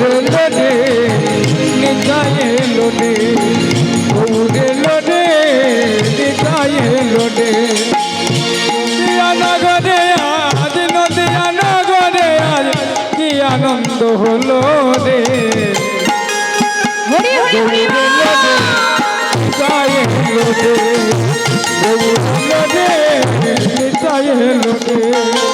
লনে নিতায়ে লনে গৌরে লনে নিতায়ে লনে নগরে আজ নদিয়া নগরে আজ কি আনন্দ হলো রে হরি হরি হরি নিতায়ে লনে গৌরে লনে নিতায়ে লনে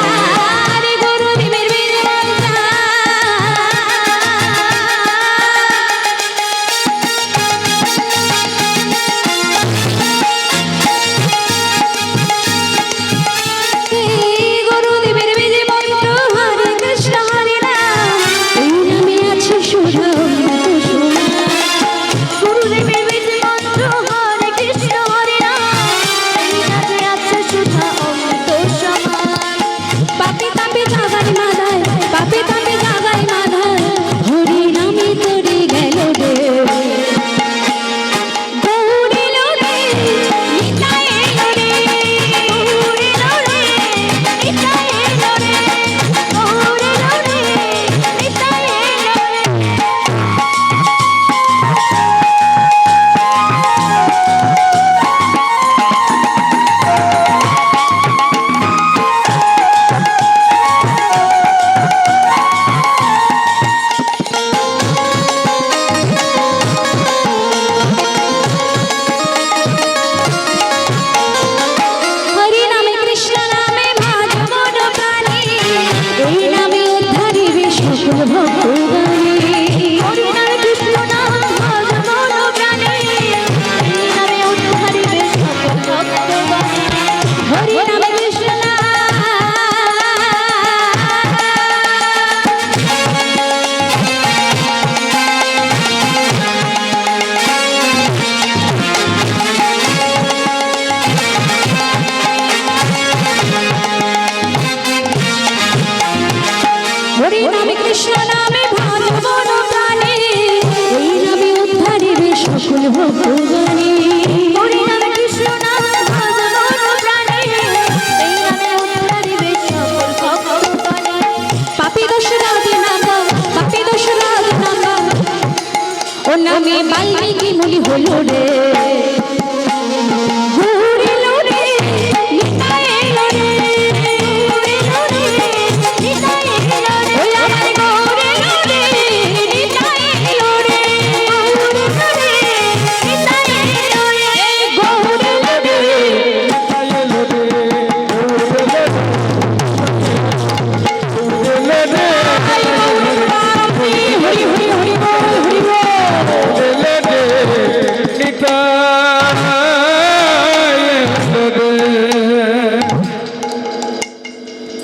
নামে বাল্মীকি মুনি হলো রে।